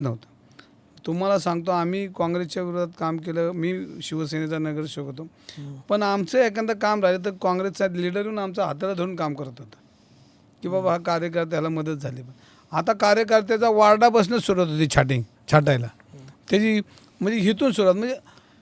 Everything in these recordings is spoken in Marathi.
नव्हतं. तुम्हाला सांगतो आम्ही काँग्रेसच्या विरोधात काम केलं मी शिवसेनेचा नगरसेवक होतो. पण आमचं एखादं काम राहिलं तर काँग्रेसचा लिडर येऊन आमचा हाताला धरून काम करत होता. की बाबा हा कार्यकर्त्याला मदत झाली. पण आता कार्यकर्त्याचा वार्डा बसणंच सुरुवात होती छाटिंग छाटायला. त्याची म्हणजे इथून सुरुवात. म्हणजे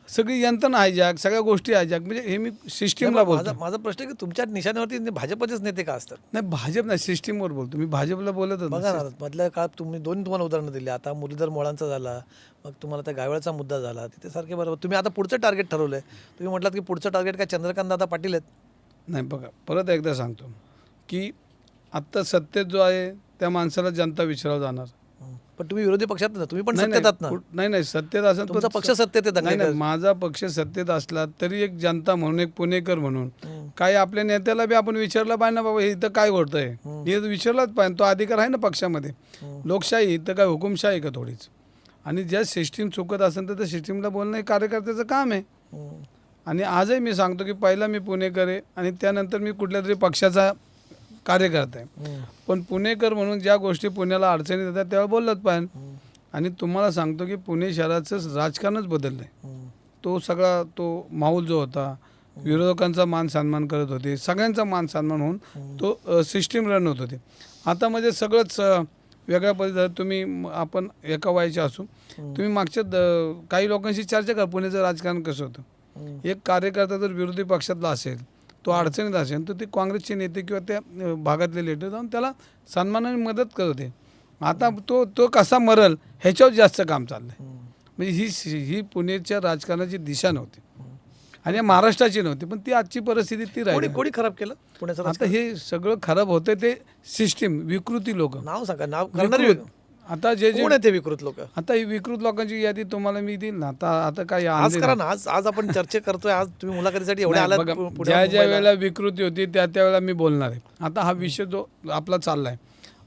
सगळी यंत्रणा हायजॅक सगळ्या गोष्टी हायजॅक म्हणजे हे मी सिस्टीमला बोलतो. माझा प्रश्न आहे की तुमच्या निशाण्यावरती भाजपचेच नेते का असतात? नाही भाजप नाही सिस्टीमवर बोलतो. मी भाजपला बोलतच बघा नाही. ना मधल्या काळात तुम्ही दोन तुम्हाला उदाहरणं दिली. आता मुरलीधर मोळांचा झाला मग तुम्हाला त्या गायवळचा मुद्दा झाला. तिथे सारखे बरोबर. तुम्ही आता पुढचं टार्गेट ठरवलंय. तुम्ही म्हटलात की पुढचं टार्गेट काय चंद्रकांत दादा पाटील आहेत? नाही बघा परत एकदा सांगतो. की आत्ता सत्तेत जो आहे त्या माणसाला जनता विचारावं जाणार. पण तुम्ही विरोधी पक्षात ना तुम्ही पण सत्तेत ना. नाही, नाही सत्तेत असेल तुमचा पक्ष सत्तेत आहे नाही नाही. माझा पक्ष सत्तेत असला तरी एक जनता म्हणून एक पुणेकर म्हणून. काही आपल्या नेत्याला बी आपण विचारलं पाहिजे ना बाबा हे इथं काय घडतंय हे विचारलंच पाहिजे तो अधिकार आहे ना पक्षामध्ये. लोकशाही इथं काय हुकुमशाही का थोडीच? आणि ज्या सिस्टीम चुकत असेल तर त्या सिस्टीमला बोलणं हे कार्यकर्त्याचं काम आहे. आणि आजही मी सांगतो की पहिला मी पुणेकर आहे आणि त्यानंतर मी कुठल्या तरी पक्षाचा कार्यकर्ता आहे. पण पुणेकर म्हणून ज्या गोष्टी पुण्याला अडचणी येतात त्यावेळेला बोललंच पाहिजे आणि तुम्हाला सांगतो की पुणे शहराचं राजकारणच बदललं आहे. तो सगळा तो माहोल जो होता विरोधकांचा मान सन्मान करत होते सगळ्यांचा मान सन्मान होऊन तो सिस्टीम रन होत होते. आता म्हणजे सगळंच वेगळ्या पद्धतीनं तुम्ही आपण एका वयाचे असू तुम्ही मागच्या द- काही लोकांशी चर्चा करा पुण्याचं राजकारण कसं होतं. एक कार्यकर्ता जर विरोधी पक्षातला असेल तो अडचणीत असेल तर ते काँग्रेसचे नेते किंवा त्या भागातले लेटर जाऊन त्याला सन्मानाने मदत करत आता तो तो कसा मरल ह्याच्यावर जास्त काम चाललंय. हम्म. म्हणजे ही ही पुण्याच्या राजकारणाची दिशा नव्हती. आणि महाराष्ट्राची नव्हती पण ती आजची परिस्थिती ती राहिली कोणी खराब केलं पुण्याचं आता हे सगळं खराब होतं ते सिस्टीम विकृती लोक. नाव सांगा नाव करणारी आता जे जे कोण आहे ते विकृत लोक? आता ही विकृत लोकांची यादी तुम्हाला मी देईल ना. आता आता काय आज आणली करा ना आज आज आपण चर्चा करतोय आज तुम्ही मुलाखतीसाठी एवढे नाही, आलात बघा, पु- पुढे ज्या ज्या मुंबईला. वेळेला विकृती होती त्या त्यावेळेला मी बोलणार आहे. आता हा विषय जो आपला चाललाय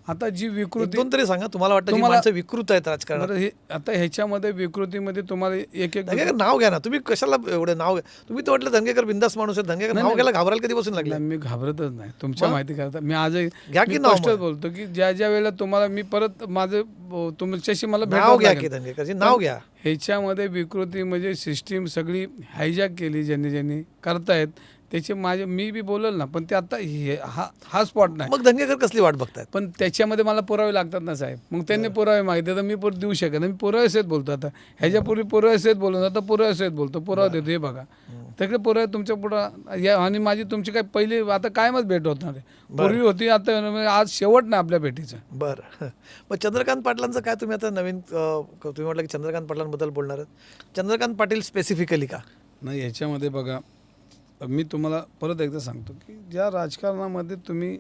आता जी विकृती दोन तरी सांगा तुम्हाला वाटतं तुम्हाला- विकृत आहेत राजकारणात? बरं, हे आता ह्याच्यामध्ये विकृतीमध्ये तुम्हाला एक एक धंगेकर नाव घ्या ना. तुम्ही कशाला एवढे नाव घ्या? तुम्ही तर म्हटलं धंगेकर बिंदास माणूस आहे धंगेकर नाव घ्यायला घाबरायला कधी बसून लागले? मी घाबरतच नाही. तुमच्या? माहिती करता मी आजही घ्या की नाव मग? बोलतो की ज्या ज्या वेळेला तुम्हाला मी परत माझं ब- तुमच्याशी मला नाव भेटावं घ्या लागेल. की धंगेकरजी नाव घ्या. ह्याच्यामध्ये विकृती म्हणजे सिस्टीम सगळी हायजॅक केली ज्यांनी ज्यांनी करतायत. त्याचे माझे मी बी बोलल ना पण ते आता हे- हा हा स्पॉट नाही. मग धंगेकर कसली वाट बघतायत? पण त्याच्यामध्ये मला पुरावे लागतात ना साहेब. मग त्यांनी पुरावे मागितले तर मी पुर देऊ शकत नाही. मी पुरावे सहित बोलतो आता. ह्याच्यापूर्वी पुरावे सहित बोलतो आता पुरावे सहित बोलतो. पुरावा देतो हे बघा. तिकडे पुरावे तुमच्या पुढं या आणि माझी तुमची काय पहिली आता कायमच भेट होणार आहे. पूर्वी होती आता म्हणजे आज शेवट नाही आपल्या भेटीचा. बरं. मग चंद्रकांत पाटलांचं काय तुम्ही आता नवीन अं, तुम्ही म्हटलं की चंद्रकांत पाटलांबद्दल बोलणार आहेत. चंद्रकांत पाटील स्पेसिफिकली का? नाही ह्याच्यामध्ये बघा मी तुम्हाला परत एकदा सांगतो की ज्या राजकारणामध्ये तुम्ही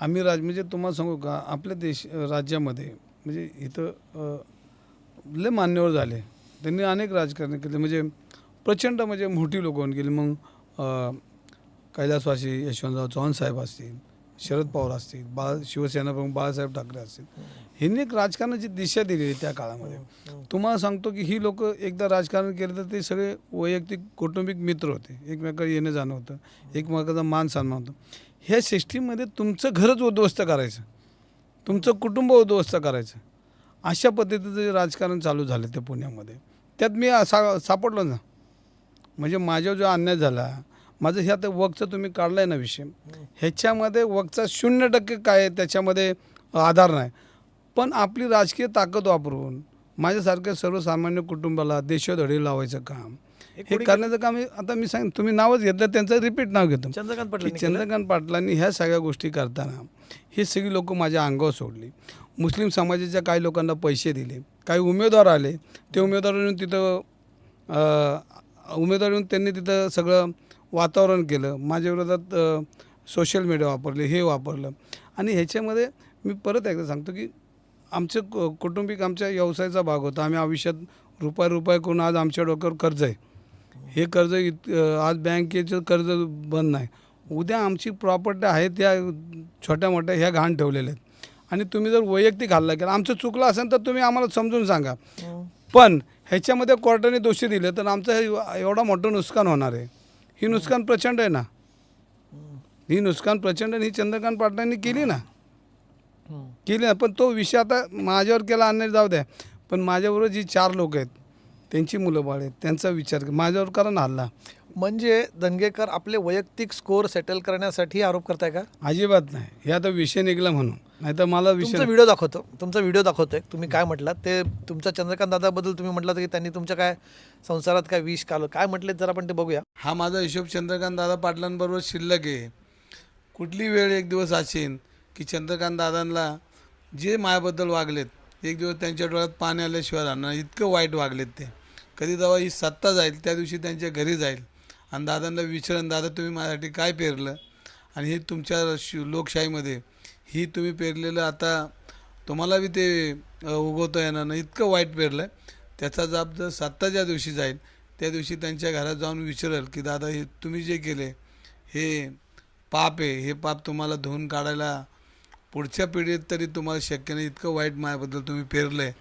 आम्ही राज म्हणजे तुम्हाला सांगू का आपल्या देश राज्यामध्ये म्हणजे इथं लय मान्यवर झाले. त्यांनी अनेक राजकारणी केले. म्हणजे प्रचंड म्हणजे मोठी लोक होऊन गेली. मग कैलासवासी यशवंतराव चव्हाण साहेब असतील शरद पवार असतील बाळ शिवसेना प्रमुख बाळासाहेब ठाकरे असतील. ह्यांनी एक राजकारणाची दिशा दिलेली त्या काळामध्ये. तुम्हाला सांगतो की ही लोक एकदा राजकारण केलं तर ते सगळे वैयक्तिक कौटुंबिक मित्र होते. एकमेकांना येणं जाणं होतं. एकमेकाचा मान सन्मान होतं. ह्या सिस्टीममध्ये तुमचं घरच उद्ध्वस्त करायचं. तुमचं कुटुंब उद्ध्वस्त करायचं. अशा पद्धतीचं जे राजकारण चालू झालं ते पुण्यामध्ये. त्यात मी सा सापडलो ना. म्हणजे माझ्यावर जो अन्याय झाला माझं ह्यात वकचं तुम्ही काढलाय ना विषय. ह्याच्यामध्ये वकचा शून्य टक्के काय आहे त्याच्यामध्ये आधार नाही. पण आपली राजकीय ताकद वापरून माझ्यासारख्या सर्वसामान्य कुटुंबाला देशोधडी लावायचं काम हे करण्याचं काम हे- आता मी सांग तुम्ही नावच घेतलं त्यांचं रिपीट नाव घेतो. चंद्रकांत केलं? चंद्रकांत पाटलांनी ह्या सगळ्या गोष्टी करताना ही सगळी लोक माझ्या अंगावर सोडली. मुस्लिम समाजाच्या काही लोकांना पैसे दिले काही उमेदवार आले ते उमेदवार येऊन तिथं उमेदवार येऊन त्यांनी तिथं सगळं वातावरण केलं माझ्या विरोधात सोशल मीडिया वापरले हे वापरलं. आणि ह्याच्यामध्ये मी परत एकदा सांगतो की आमचं कु- कुटुंबिक आमच्या व्यवसायाचा भाग होता. आम्ही आयुष्यात रुपये रुपये करून आज आमच्या डोक्यावर कर्ज आहे. हे कर्ज इत आज बँकेचं कर्ज बंद नाही. उद्या आमची प्रॉपर्टी आहे त्या छोट्या मोठ्या ह्या घाण ठेवलेल्या आहेत. आणि तुम्ही जर वैयक्तिक हल्ला केला आमचं चुकलं असेल तर तुम्ही आम्हाला समजून सांगा. हं. पण ह्याच्यामध्ये कोर्टाने दोषी दिले तर आमचं हे एवढा मोठं नुकसान होणार आहे. ही नुकसान प्रचंड आहे ना. ही नुकसान प्रचंड आणि ही चंद्रकांत पाटलांनी केली ना. केली ना पण तो विषय आता माझ्यावर केला अन्याय जाऊ द्या. पण माझ्याबरोबर जी चार लोक आहेत त्यांची मुलं बाळ आहेत त्यांचा विचार माझ्यावर कारण हल्ला. म्हणजे दंगेकर आपले वैयक्तिक स्कोअर सेटल करण्यासाठी आरोप करताय का? अजिबात नाही. हे आता विषय निघला म्हणून. नाही तर मला तुमचा विषय व्हिडिओ दाखवतो. तुमचा व्हिडिओ दाखवतोय. तुम्ही काय म्हटलात? ते तुमच्या चंद्रकांत दादाबद्दल तुम्ही म्हटलं की त्यांनी तुमच्या काय संसारात काय विष काल. काय म्हटले जर आपण ते बघूया. हा माझा हिशोब चंद्रकांत दादा पाटलांबरोबर शिल्लक आहे. कुठली वेळ एक दिवस असेल की चंद्रकांत दादांना जे मायाबद्दल वागलेत एक दिवस त्यांच्या डोळ्यात पाणी आल्याशिवाय राहणार इतकं वाईट वागलेत ते. कधी जेव्हा ही सत्ता जाईल त्या दिवशी त्यांच्या घरी जाईल. आणि दादांना विचारून दादा तुम्ही माझ्यासाठी काय पेरलं? आणि हे तुमच्या शि लोकशाहीमध्ये ही तुम्ही पेरलेलं आता तुम्हाला बी ते उगवता येणार नाही इतकं वाईट पेरलं आहे त्याचा जाब जर सत्ता ज्या दिवशी जाईल त्या दिवशी त्यांच्या घरात जाऊन विचारेल की दादा हे तुम्ही जे केले हे पाप आहे हे पाप तुम्हाला धुवून काढायला पुढच्या पिढीत तरी तुम्हाला शक्य नाही इतकं वाईट माझ्याबद्दल तुम्ही पेरलं आहे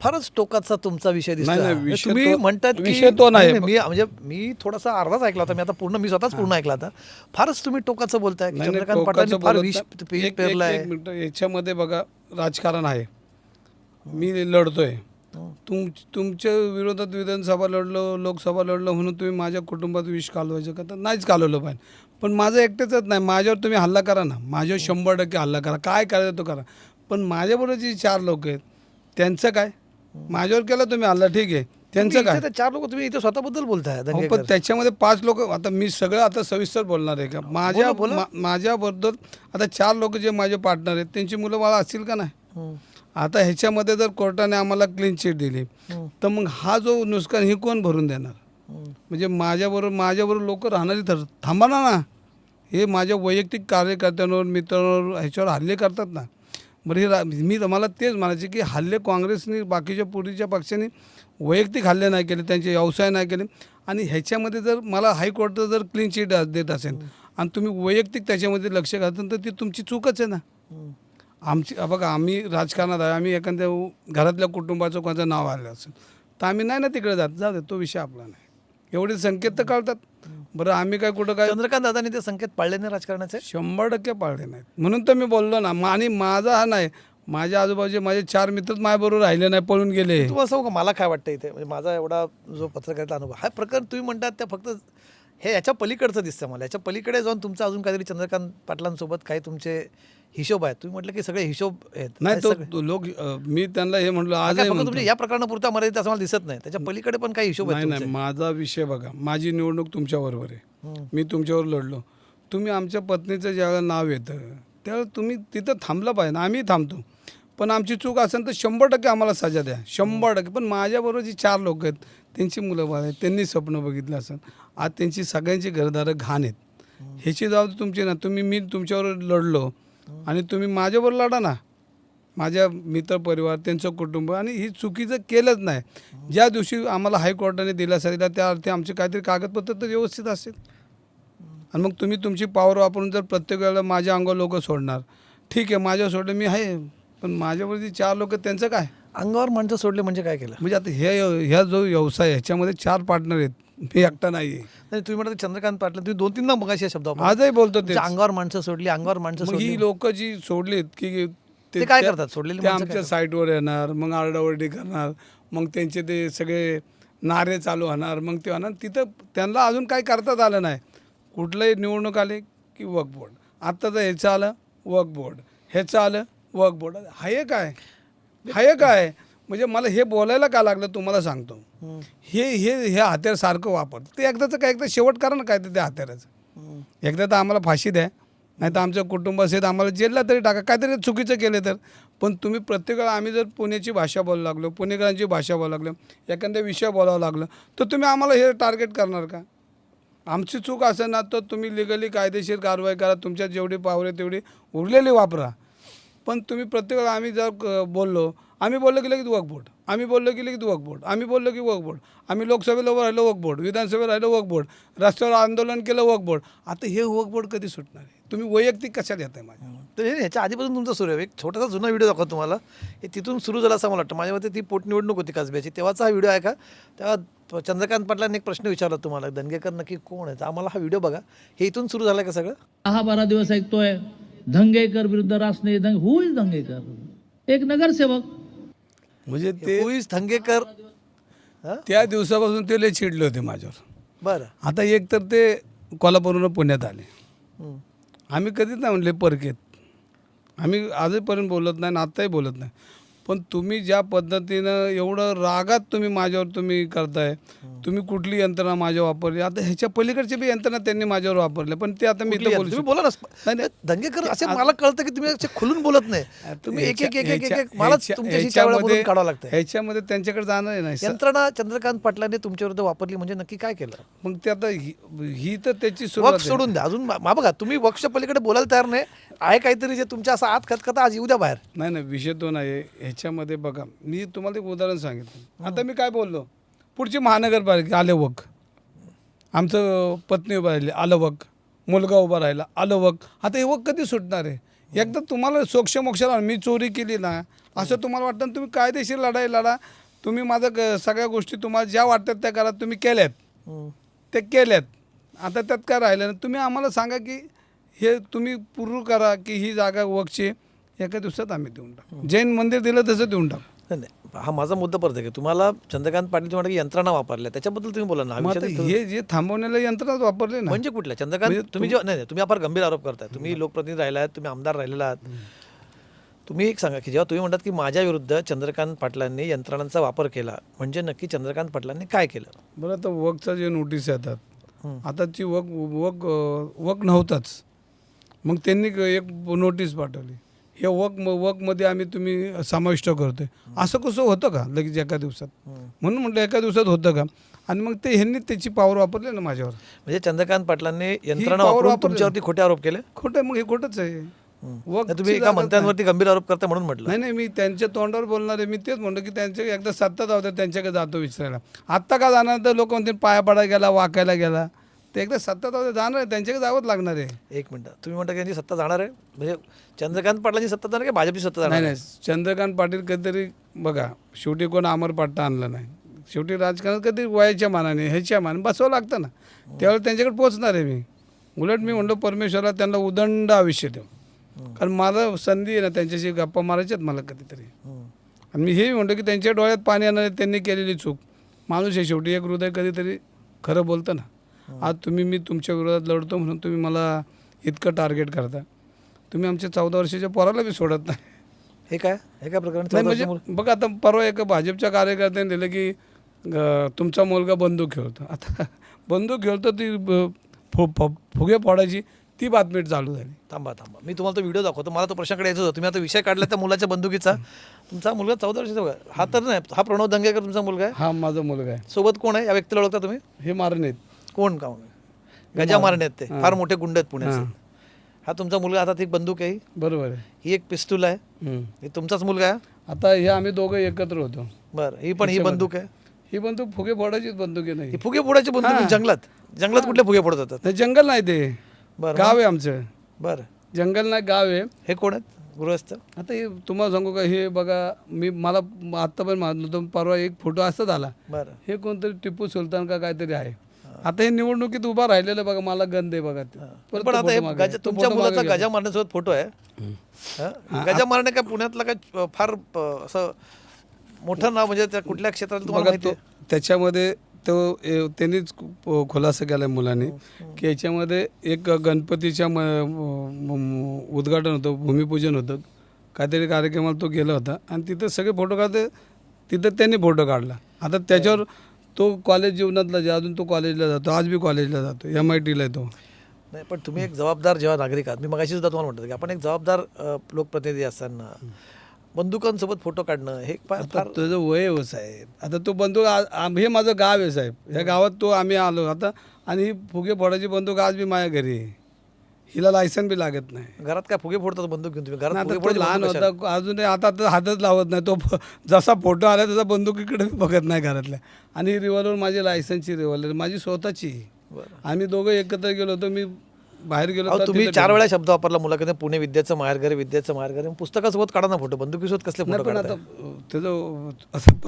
फारच टोकाचा तुमचा विषय दिसतोय. नाही, नाही, हा. विषय तुम्ही तो- म्हणतात की विषय तो नाही. मी म्हणजे मी थोडासा अर्धाच ऐकला होता मी आता पूर्ण मी स्वतःच पूर्ण ऐकला होता. फारच तुम्ही टोकाचं बोलताय की नाही, नाही, चंद्रकांत पाटलांनी टोकाचं फार बोलत विष नाही. विष एक- एक- पेरलाय. एक मिनिट याच्यामध्ये बघा राजकारण आहे. मी लढतोय. तुम तुमच्या विरोधात विधानसभा लढलो लोकसभा लढलो म्हणून तुम्ही माझ्या कुटुंबात विष कालवायचं का? तर नाहीच कालवलं पाहिजे. पण माझं एकटेच नाही. माझ्यावर तुम्ही हल्ला करा ना. माझ्यावर शंभर टक्के हल्ला करा. काय करायचं तो करा. पण माझ्याबरोबर जी चार लोक आहेत त्यांचं काय? माझ्यावर केला तुम्ही हल्ला ठीक आहे त्यांचं काय इथे ते चार लोक तुम्ही इथे स्वतःबद्दल बोलताय दंगेकर पण त्याच्यामध्ये पाच लोक आता मी सगळं आता सविस्तर बोलणार आहे का माझ्या बोला. मा- माझ्याबद्दल आता चार लोक जे माझे पार्टनर आहेत त्यांची मुलं बाळा असतील का नाही हम्म. आता ह्याच्यामध्ये जर कोर्टाने आम्हाला क्लीन चिट दिली हम्म. तर मग हा जो नुकसान हे कोण भरून देणार हम्म. म्हणजे माझ्याबरोबर माझ्याबरोबर लोक राहणारी तर थांबा ना हे माझ्या वैयक्तिक कार्यकर्त्यांवर मित्रांवर ह्याच्यावर हल्ले करतात ना बरं हे रा मी तुम्हाला तेच म्हणायचे की हल्ले काँग्रेसने बाकीच्या पूर्वीच्या पक्षांनी वैयक्तिक हल्ले नाही केले त्यांचे व्यवसाय नाही केले. आणि ह्याच्यामध्ये जर मला हायकोर्टाचं जर क्लीन चिट देत असेल आणि तुम्ही वैयक्तिक त्याच्यामध्ये लक्ष घालता तर ती तुमची चूकच आहे ना. आमची बघा आम्ही राजकारणात आहे आम्ही एखाद्या घरातल्या कुटुंबाचं कोणाचं नाव आलं असेल तर आम्ही नाही ना तिकडे जात. जाऊ दे तो विषय आपला नाही. एवढे संकेत तर कळतात. बरं आम्ही काय कुठं काय चंद्रकांत दादांनी ते संकेत पाळले नाही राजकारणाचे? शंभर टक्के पाळले नाहीत. म्हणून तर मी बोललो ना मा- आणि माझा हा नाही माझ्या आजूबाजूचे माझे चार मित्रच माझ्याबरोबर राहिले नाही पळून गेले. तुम्हाला सांगू का मला काय वाटतं इथे म्हणजे माझा एवढा जो पत्रकारिता अनुभव हा प्रकरण तुम्ही म्हणतात त्या फक्त हे याच्या पलीकडचं दिसतं मला. याच्या पलीकडे जाऊन तुमचं अजून काहीतरी चंद्रकांत पाटलांसोबत काही तुमचे हिशोब आहेत तुम्ही म्हटलं की सगळे हिशोब आहेत. नाही तो सगळे- तो लोक अं, मी त्यांना हे म्हणलो हा आज काय फक्त तुमच्या या प्रकरणापुरता मर्यादित असं मला दिसत नाही. त्याच्या पलीकडे पण काही हिशोब नाही आहेत नाही. माझा विषय बघा. माझी निवडणूक तुमच्याबरोबर आहे. मी तुमच्यावर लढलो. तुम्ही आमच्या पत्नीचं ज्यावेळेला नाव येतं त्यावेळेला तुम्ही तिथं थांबलं पाहिजे ना आम्ही थांबतो. पण आमची चूक असेल तर शंभर टक्के आम्हाला सजा द्या. शंभर टक्के. पण माझ्याबरोबर जी चार लोक आहेत त्यांची मुलं बाळ आहेत त्यांनी स्वप्न बघितलं असेल आज त्यांची सगळ्यांची घरदारं घाण आहेत. ह्याची जबाबदारी तुमची ना. तुम्ही मी तुमच्यावर लढलो. आणि तुम्ही माझ्याबरोबर लढा ना. माझ्या मित्र परिवार त्यांचं कुटुंब आणि ही चुकीचं केलंच नाही. ज्या दिवशी आम्हाला हायकोर्टाने दिलासा दिला त्या अर्थी आमचे काहीतरी कागदपत्र तर व्यवस्थित असतील आणि मग तुम्ही तुमची पॉवर वापरून जर प्रत्येक वेळेला माझ्या अंगावर लोक सोडणार. ठीक आहे माझ्या सोडलं मी आहे पण माझ्यावरती चार लोक त्यांचं काय? अंगावर माणसं सोडले म्हणजे काय केलं? म्हणजे आता हे ह्या जो व्यवसाय ह्याच्यामध्ये चार पार्टनर आहेत. मी एकटा नाही. तुम्ही म्हणता चंद्रकांत पाटील तुम्ही दोन तीनदा मगाशी हा शब्द. आजही बोलतो ते तुमच्या अंगावर माणसं सोडली अंगावर माणसं मग सोडली. ही लोक जी सोडलीत की ते काय त्या- करतात? सोडलेली ते माणसं काय आमच्या साईटवर येणार मग आरडाओरडी करणार मग त्यांचे ते सगळे नारे चालू होणार मग ते होणार. तिथं त्यांना अजून काही करताच आलं नाही. कुठलंही निवडणूक आली की वक बोर्ड आत्ताचं ह्याचं आलं वक बोर्ड ह्याचं आलं वक बोर्ड हाय काय? हाय काय? म्हणजे मला हे बोलायला का लागलं तुम्हाला सांगतो. हे हे हे हत्यार सारखं वापरतं ते एकदाचं काय एकदा शेवट करा ना काय ते त्या हत्याराचं. एकदा तर आम्हाला फाशी द्या. नाही तर आमच्या कुटुंबासहित आम्हाला जेलला तरी टाका. काहीतरी चुकीचं केलं तर. पण तुम्ही प्रत्येक वेळा आम्ही जर पुण्याची भाषा बोलू लागलो पुणेकरांची भाषा बोलावं लागलो एखाद्या विषय बोलावं लागलं तर तुम्ही आम्हाला हे टार्गेट करणार का? आमची चूक असेल ना तर तुम्ही लिगली कायदेशीर कारवाई करा. तुमच्या जेवढी पावले तेवढी उरलेली वापरा. पण तुम्ही प्रत्येक वेळा आम्ही जर बोललो आम्ही बोललो की लगेच आम्ही बोललो की लगेच वक बोर्ड. आम्ही बोललो की वक बोर्ड. आम्ही लोकसभेला राहिलो वक बोर्ड. विधानसभेला राहिलो वक बोर्ड. रस्त्यावर आंदोलन केलं वक बोर्ड. आता हे वक बोर्ड कधी सुटणार आहे? तुम्ही वैयक्तिक कशात येत आहे माझ्या तर हे ह्याच्या आधीपासून तुमचं सुरू आहे. एक छोटासा जुना व्हिडिओ दाखवतो तुम्हाला. हे तिथून सुरू झाला असं मला वाटतं. माझ्या मते ती पोटनिवडणूक होती कसब्याची. तेव्हाचा हा व्हिडिओ आहे का? तेव्हा चंद्रकांत पाटलांनी एक प्रश्न विचारला तुम्हाला. दंगेकर नक्की कोण आहे तर आम्हाला हा व्हिडिओ बघा. हे इथून सुरू झाला का सगळं? दहा बारा दिवस ऐकतोय. धंगेकर विरुद्ध रासने दंग हु इज धंगेकर एक नगरसेवक. म्हणजे ते हा? त्या दिवसापासून ते लय चिडले होते माझ्यावर. बरं. आता एक तर ते कोल्हापूरवरून पुण्यात आले. आम्ही कधीच नाही म्हणले परकेत. आम्ही आजपर्यंत बोलत नाही आणि आत्ताही बोलत नाही. पण तुम्ही ज्या पद्धतीनं एवढं रागात तुम्ही माझ्यावर तुम्ही करताय तुम्ही कुठली यंत्रणा माझ्यावर वापरली? आता ह्याच्या पलीकडची बी यंत्रणा त्यांनी माझ्यावर वापरले पण ते आता मी इथं? बोलू तुम्ही शकतो. बोला ना. धंगेकर असे मला कळतं की तुम्ही असे खुलून बोलत नाही. तुम्ही एक एक एक एक एक एक मला ह्याच्या- तुमच्याशी चार वेळा बोलून ह्याच्यामध्ये काढावं लागतं ह्याच्यामध्ये त्यांच्याकडे जाणं आहे नाही यंत्रणा चंद्रकांत पाटलांनी तुमच्या विरुद्ध वापरली म्हणजे नक्की काय केलं? मग ते आता ही ही तर त्याची सुरुवात आहे. सोडून द्या. अजून मा- मा बघा तुम्ही वक्ष पलीकडे बोलायला तयार नाही. आहे काहीतरी जे तुमच्या असं आत खतखता आज येऊ द्या बाहेर. नाही नाही विषय तो नाही. ह्याच्यामध्ये बघा मी तुम्हाला एक उदाहरण सांगितलं. आता मी काय बोललो? पुढची महानगरपालिका आले वक. आमचं पत्नी उभा राहिली आलं वक. मुलगा उभा राहिला आलं वक. आता हे वक कधी सुटणार आहे? एकदा तुम्हाला सोक्ष मोक्षाला मी चोरी केली ना असं तुम्हाला वाटतं ना तुम्ही कायदेशीर लढाई लढा. तुम्ही माझं सगळ्या गोष्टी तुम्हाला ज्या वाटतात त्या करा तुम्ही केल्यात. ते केल्यात. आता त्यात काय राहिलं ना तुम्ही आम्हाला सांगा की हे तुम्ही पूर्ण करा की ही जागा वकची एका दिवसात आम्ही देऊन टाकू. जैन मंदिर दिलं तसं देऊन टाकू. नाही नाही. हा माझा मुद्दा परत आहे की तुम्हाला चंद्रकांत पाटील तुम्हाला यंत्रणा वापरल्या त्याच्याबद्दल तुम्ही बोला ना. हा मग आता विषय तर- हे जे थांबवण्याला यंत्रणाच वापरले ना. म्हणजे कुठल्या? चंद्रकांत म्हणजे तुम्ही जेव्हा नाही नाही, तुम्ही फार गंभीर आरोप करताय. तुम्ही लोकप्रतिनिधी राहिला आहात तुम्ही आमदार राहिलेला आहात. तुम्ही एक सांगा की जेव्हा तुम्ही म्हणतात की माझ्या विरुद्ध चंद्रकांत पाटलांनी यंत्रणांचा वापर केला म्हणजे नक्की चंद्रकांत पाटलांनी काय केलं? बरं आता वकचा जे नोटीस येतात हं. आता ती वक वक अं, वक नव्हताच. मग त्यांनी क- एक नोटीस पाठवली. हे वक वकमध्ये आम्ही तुम्ही समाविष्ट करतोय. असं कसं होतं का? लगेच एका दिवसात. म्हणून म्हटलं एका दिवसात होतं का? आणि मग ते ह्यांनी त्याची पावर वापरली ना माझ्यावर. म्हणजे चंद्रकांत पाटलांनी यंत्रणा वापरून. तुमच्यावरती खोटे आरोप केले? खोटं मग हे खोटंच आहे. नाही, तुम्ही एका मंत्र्यांवरती गंभीर आरोप करता म्हणून म्हटलं. नाही नाही मी त्यांच्या तोंडावर बोलणार आहे. मी तेच म्हणतो की त्यांच्या एकदा सत्ता जाऊ त्यांच्याकडे जातो विचारायला. आत्ता का जाणार? तर लोक म्हणते पाया पडायला गेला वाकायला गेला. ते एकदा सत्ता जाऊ द्या जाणार आहे. त्यांच्याकडे जावंच लागणार आहे. एक मिनिट. तुम्ही म्हणता की यांची सत्ता जाणार आहे? म्हणजे चंद्रकांत पाटलांची सत्ता जाणार की भाजपची सत्ता जाणार नाही? नाही. चंद्रकांत पाटील कधीतरी बघा शेवटी कोण अमर पाट्टा आणला नाही. शेवटी राजकारणात कधी वयाच्या मानाने ह्याच्या मानाने बसवावं लागतं ना. त्यावेळेला त्यांच्याकडे पोहोचणार आहे मी. उलट मी म्हणलो परमेश्वराला त्यांना उदंड आयुष्य देव कारण मला संधी आहे ना त्यांच्याशी गप्पा मारायच्यात मला कधीतरी. आणि मी हे म्हणतो की त्यांच्या डोळ्यात पाणी येणार त्यांनी केलेली चूक. माणूस आहे शेवटी एक हृदय कधीतरी खरं बोलतं ना. आज तुम्ही मी तुमच्या विरोधात लढतो म्हणून तुम्ही मला इतकं टार्गेट करता. तुम्ही आमच्या चौदा वर्षाच्या पोराला बी सोडत नाही. हे काय? हे काय प्रकरण? म्हणजे? बघा आता परवा एका भाजपच्या कार्यकर्त्याने दिलं की तुमचा मुलगा बंदूक खेळतो. आता बंदूक खेळतो ती फु- फुगे फोडायची ती बातमी चालू झाली. थांबा थांबा. मी तुम्हाला तो व्हिडिओ दाखवतो. मला तो प्रश्नाकडे यायचं होतं. तुम्ही आता विषय काढला त्या मुलाच्या बंदुकीचा. तुमचा मुलगा चौदा वर्षाचा हा तर नाही हा प्रणव दंगेकर तुमचा मुलगा आहे? हा माझा मुलगा आहे. सोबत कोण आहे? या व्यक्तीला ओळखता तुम्ही? हे मारणे कोण का गजा मारणे आहेत ते फार मोठे गुंड आहेत पुण्याचे. हां. तुमचा मुलगा हातात एक बंदूक आहे. बरोबर आहे. ही एक पिस्तूल आहे. ही तुमचाच मुलगा आहे? आता हे आम्ही दोघं एकत्र होतो. बरं ही पण ही बंदूक आहे? ही बंदूक फुगे फोडायचीच बंदूक आहे नाही फुगे फोडायची बंदूक. जंगलात? जंगलात कुठले फुगे फोडत होतात जंगल नाही ते. बरं गाव आहे आमचं. बरं. जंगल नाही गाव आहे. हे कोण आहेत? गृहस्थ? आता हे तुम्हाला सांगू का हे बघा मी मला आत्ता पण नव्हतं परवा एक फोटो असंच आला बरं. हे कोणतरी टिपू सुलतान का काहीतरी आहे. आता हे निवडणुकीत उभा राहिलेलं बघा मला गंध आहे बघा ते. परत पण तो आता हे photo मागे. गजा- तो तुमच्या photo मुलाचा मागे गजा मारण्यासोबत फोटो आहे हं? गजा मारणे काय पुण्यातला काय अं, फार अं, असं मोठं नाव म्हणजे त्या कुठल्या क्षेत्रात गेला. तुम्हाला बघा माहिती तो आहे? त्याच्यामध्ये तो ए- त्यांनीच खु- खुलासा केला मुलांनी की याच्यामध्ये एक गणपतीच्या म- म- म- उद्घाटन होतं भूमिपूजन होतं काहीतरी कार्यक्रमाला तो गेला होता आणि तिथं सगळे फोटो काढते तिथं त्यांनी फोटो काढला आता त्याच्यावर तो कॉलेज जीवनातला जे अजून तो कॉलेजला जातो आज बी कॉलेजला जातो एम आय टीला तो. नाही पण तुम्ही एक जबाबदार जेव्हा नागरिक आहात मी मगाशी सुद्धा तुम्हाला म्हणतो की आपण एक जबाबदार अं, लोकप्रतिनिधी असताना बंदुकांसोबत फोटो काढणं हे फार आता तुझं वय आहे हो साहेब. आता तो बंदूक आ- आम- हे माझं गाव आहे साहेब. ह्या गावात तो आम्ही आलो. आता आणि ही फुगे फोडायची बंदूक आज बी माझ्या घरी आहे. हिला लायसन बी लागत नाही. घरात काय फुगे फोडतात बंदूक घेऊन तुम्ही? घरात आणि फुगे आता तो फोडायची लहान बंदूक? होता अजून आता तर हातच लावत नाही. तो फ- जसा फोटो आला तसा बंदुकीकडे बी बघत नाही घरातल्या. आणि रिव्हॉल्वर माझी लायसनची रिव्हॉल्वर माझी स्वतःची. बरं. आम्ही दोघं एकत्र गेलो होतो मी बाहेर गेलो अहो, तुम्ही तिथं चार वेळा शब्द वापरला मुलाकडे पुणे विद्याचं माहेरघर विद्याचं माहेरघर पुस्तकासोबत काढा ना फोटो बंदुकीसोबत कसले फोटो पण काढताय? आता त्याचं असं